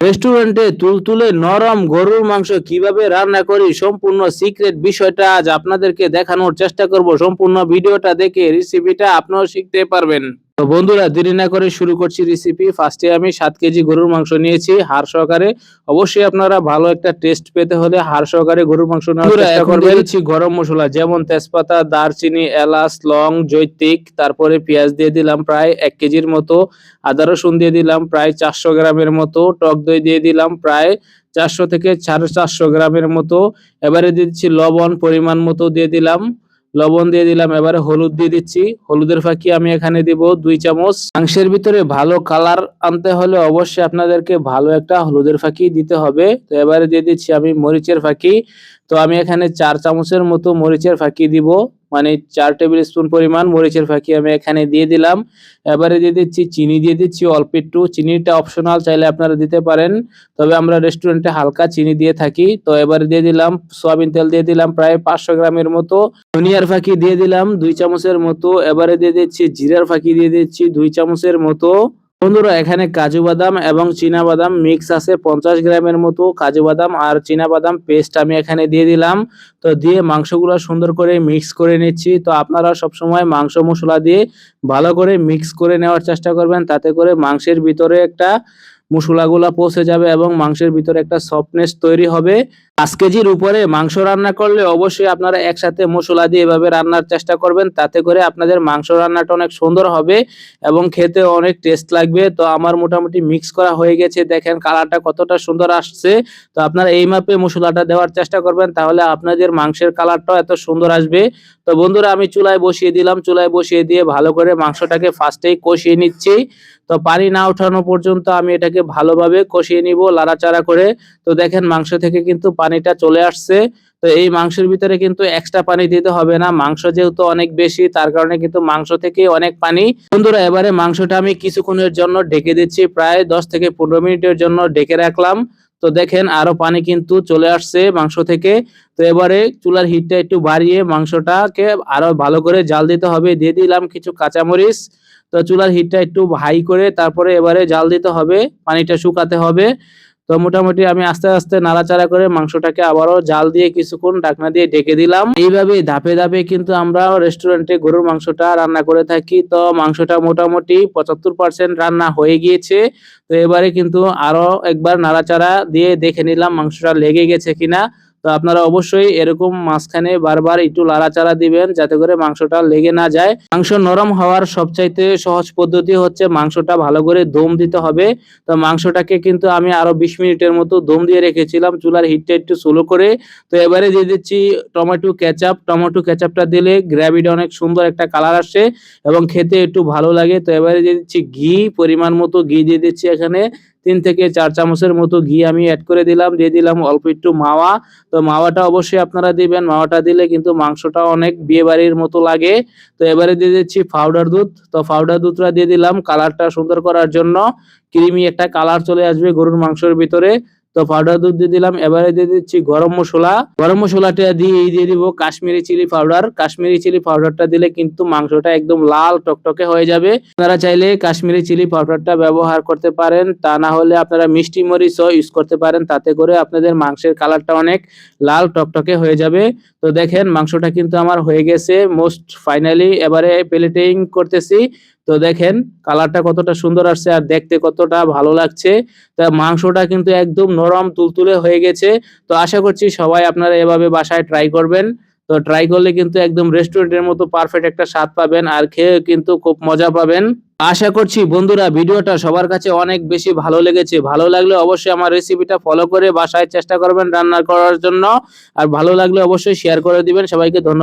রেস্টুরেন্টে তুলতুলে নরম গরুর মাংস কীভাবে রান্না করি সম্পূর্ণ সিক্রেট বিষয়টা আজ আপনাদেরকে দেখানোর চেষ্টা করব। সম্পূর্ণ ভিডিওটা দেখে রেসিপিটা আপনারাও শিখতে পারবেন। তো বন্ধুরা দেরি না করে শুরু করছি রেসিপি ফার্স্টে আমি সাত কেজি গরুর মাংস নিয়েছি হাড় সহকারে। অবশ্যই আপনারা ভালো একটা টেস্ট পেতে হলে হাড় সহকারে গরুর মাংস এখন করবেন। গরম মশলা যেমন তেজপাতা দারচিনি এলাচ লং জৈতিক তারপরে পেঁয়াজ দিয়ে দিলাম প্রায় এক কেজির মতো আদা রসুন দিয়ে দিলাম প্রায় চারশো গ্রামের মতো টক দই দিয়ে দিলাম প্রায় চারশো থেকে সাড়ে চারশো গ্রামের মতো এবারে দিয়ে দিচ্ছি লবণ পরিমাণ মতো দিয়ে দিলাম। লবণ দিয়ে দিলাম, এবারে হলুদ দিয়ে দিচ্ছি। হলুদের ফাঁকি আমি এখানে দিব দুই চামচ। মাংসের ভিতরে ভালো কালার আনতে হলে অবশ্যই আপনাদেরকে ভালো একটা হলুদের ফাঁকি দিতে হবে। তো এবারে দিয়ে দিচ্ছি আমি মরিচের ফাঁকি। তো আমি এখানে চার চামচের মতো মরিচের ফাঁকি দিব। মানে চার টেবিল স্পুন পরিমাণ মরিচের ফাঁকি আমি এখানে দিয়ে দিলাম। এবারে দিয়ে দিচ্ছি চিনি, দিয়ে দিচ্ছি অল্প একটু। চিনিটা অপশনাল চাইলে আপনারা দিতে পারেন। তবে আমরা রেস্টুরেন্টে হালকা চিনি দিয়ে থাকি। তো এবারে দিয়ে দিলাম, সয়াবিন তেল দিয়ে দিলাম প্রায় পাঁচশো গ্রামের মতো। ধনিয়ার ফাঁকি দিয়ে দিলাম দুই চামচের মতো। এবারে দিয়ে দিচ্ছি জিরার ফাঁকি দিয়ে দিচ্ছি দুই চামচের মতো। বন্ধুরা, এখানে কাজু বাদাম এবং চীনা বাদাম মিক্স আছে। পঞ্চাশ গ্রামের মতো কাজু বাদাম আর চীনা বাদাম পেস্ট আমি এখানে দিয়ে দিলাম। তো দিয়ে মাংসগুলো সুন্দর করে মিক্স করে নিচ্ছি। তো আপনারা সবসময় মাংস মশলা দিয়ে ভালো করে মিক্স করে নেওয়ার চেষ্টা করবেন। তাতে করে মাংসের ভিতরে একটা মশলাগুলা পৌঁছে যাবে এবং মাংসের ভিতরে একটা সফটনেস তৈরি হবে। পাঁচ কেজির উপরে মাংস রান্না করলে অবশ্যই আপনারা একসাথে মশলা দিয়ে এভাবে রান্নার চেষ্টা করবেন। তাতে করে আপনাদের মাংস রান্নাটা অনেক সুন্দর হবে এবং খেতে অনেক টেস্ট লাগবে। তো আমার মোটামুটি মিক্স করা হয়ে গেছে। দেখেন কালারটা কতটা সুন্দর আসছে। তো আপনারা এই মাপে মশলাটা দেওয়ার চেষ্টা করবেন তাহলে আপনাদের মাংসের কালারটাও এত সুন্দর আসবে। তো বন্ধুরা, আমি চুলায় বসিয়ে দিলাম। চুলায় বসিয়ে দিয়ে ভালো করে মাংসটাকে ফার্স্টেই কষিয়ে নিচ্ছি। তো পানি না ওঠানো পর্যন্ত আমি এটাকে ভালোভাবে কষিয়ে নিব, লাড়াচাড়া করে। তো দেখেন মাংস থেকে কিন্তু পানিটা চলে আসছে, তো এই মাংসের ভিতরে কিন্তু এক্সট্রা পানি দিতে হবে না। মাংস যেহেতু অনেক বেশি, তার কারণে কিন্তু মাংস থেকে অনেক পানি। বন্ধুরা, এবারে মাংসটা আমি কিছুক্ষণের জন্য ঢেকে দিচ্ছি, প্রায় দশ থেকে পনেরো মিনিটের জন্য ঢেকে রাখলাম। তো দেখেন আরও পানি কিন্তু চলে আসছে মাংস থেকে। তো এবারে চুলার হিটটা একটু বাড়িয়ে মাংসটাকে আরও ভালো করে জাল দিতে হবে। দিয়ে দিলাম কিছু কাঁচামরিচ। তো চুলার হিটটা একটু হাই করে তারপরে এবারে জাল দিতে হবে, পানিটা শুকাতে হবে। তো মোটামুটি আমি আস্তে আস্তে নাড়াচাড়া করে মাংসটাকে আবারও জাল দিয়ে কিছুক্ষণ ঢাকনা দিয়ে ঢেকে দিলাম। এইভাবে ধাপে ধাপে কিন্তু আমরা রেস্টুরেন্টে গরুর মাংসটা রান্না করে থাকি। তো মাংসটা মোটামুটি পঁচাত্তর পার্সেন্ট রান্না হয়ে গিয়েছে। তো এবারে কিন্তু আরও একবার নাড়াচাড়া দিয়ে দেখে নিলাম মাংসটা লেগে গেছে কিনা। আপনারা অবশ্যই এরকম মাঝখানে বারবার একটু লাড়াচাড়া দিবেন যাতে করে মাংসটা লেগে না যায়। মাংস নরম হওয়ার সবচাইতে সহজ পদ্ধতি হচ্ছে মাংসটা ভালো করে দম দিতে হবে। তো মাংসটাকে কিন্তু আমি আরও বিশ মিনিটের মতো দম দিয়ে রেখেছিলাম, চুলার হিটটা একটু স্লো করে। তো এবারে দিয়ে দিচ্ছি টমেটো কেচাপ। টমেটো কেচাপটা দিলে গ্রেভিটা অনেক সুন্দর একটা কালার আসে এবং খেতে একটু ভালো লাগে। তো এবারে দিয়ে দিচ্ছি ঘি, পরিমাণ মতো ঘি দিয়ে দিচ্ছি এখানে। তিন থেকে চার চামচের মতো ঘি আমি অ্যাড করে দিলাম, দিয়ে দিলাম অল্প একটু মাওয়া। তো মাওয়াটা অবশ্যই আপনারা দিবেন, মাওয়াটা দিলে কিন্তু মাংসটা অনেক বিয়ে বাড়ির মতো লাগে। তো এবারে দিয়ে দিচ্ছি পাউডার দুধ। তো পাউডার দুধটা দিয়ে দিলাম কালারটা সুন্দর করার জন্য। ক্রিমি একটা কালার চলে আসবে গরুর মাংসের ভিতরে। তো পাউডার দুধ দিয়ে দিলাম। এবারে দিয়ে দিচ্ছি গরম মশলা। গরম মশলাটা দিয়ে দিয়ে দিব Kashmiri chilli powder Kashmiri chilli পাউডারটা দিলে কিন্তু মাংসটা একদম লাল টকটকে হয়ে যাবে। আপনারা চাইলে কাশ্মীরি চিলি পাউডারটা ব্যবহার করতে পারেন। তা না হলে আপনারা মিষ্টি মরিচও ইউজ করতে পারেন। তাতে করে আপনাদের মাংসের কালারটা অনেক লাল টকটকে হয়ে যাবে। তো দেখেন মাংসটা কিন্তু আমার হয়ে গেছে। মোস্ট ফাইনালি এবারে প্লেটিং করতেছি। তো দেখেন, কালারটা কতটা সুন্দর আসছে আর দেখতে কতটা ভালো লাগছে। তা মাংসটা কিন্তু একদম নরম, তুলতুলে হয়ে গেছে। তো আশা করছি সবাই আপনারা এভাবে বাসায় ট্রাই করবেন। তো ট্রাই করলে কিন্তু একদম রেস্টুরেন্টের মতো পারফেক্ট একটা স্বাদ পাবেন আর খেয়ে কিন্তু খুব মজা পাবেন। আশা করছি বন্ধুরা ভিডিওটা সবার কাছে অনেক বেশি ভালো লেগেছে। ভালো লাগলে অবশ্যই আমার রেসিপিটা ফলো করে বাসায় চেষ্টা করবেন রান্না করার জন্য। আর ভালো লাগলে অবশ্যই শেয়ার করে দিবেন। সবাইকে ধন্যবাদ।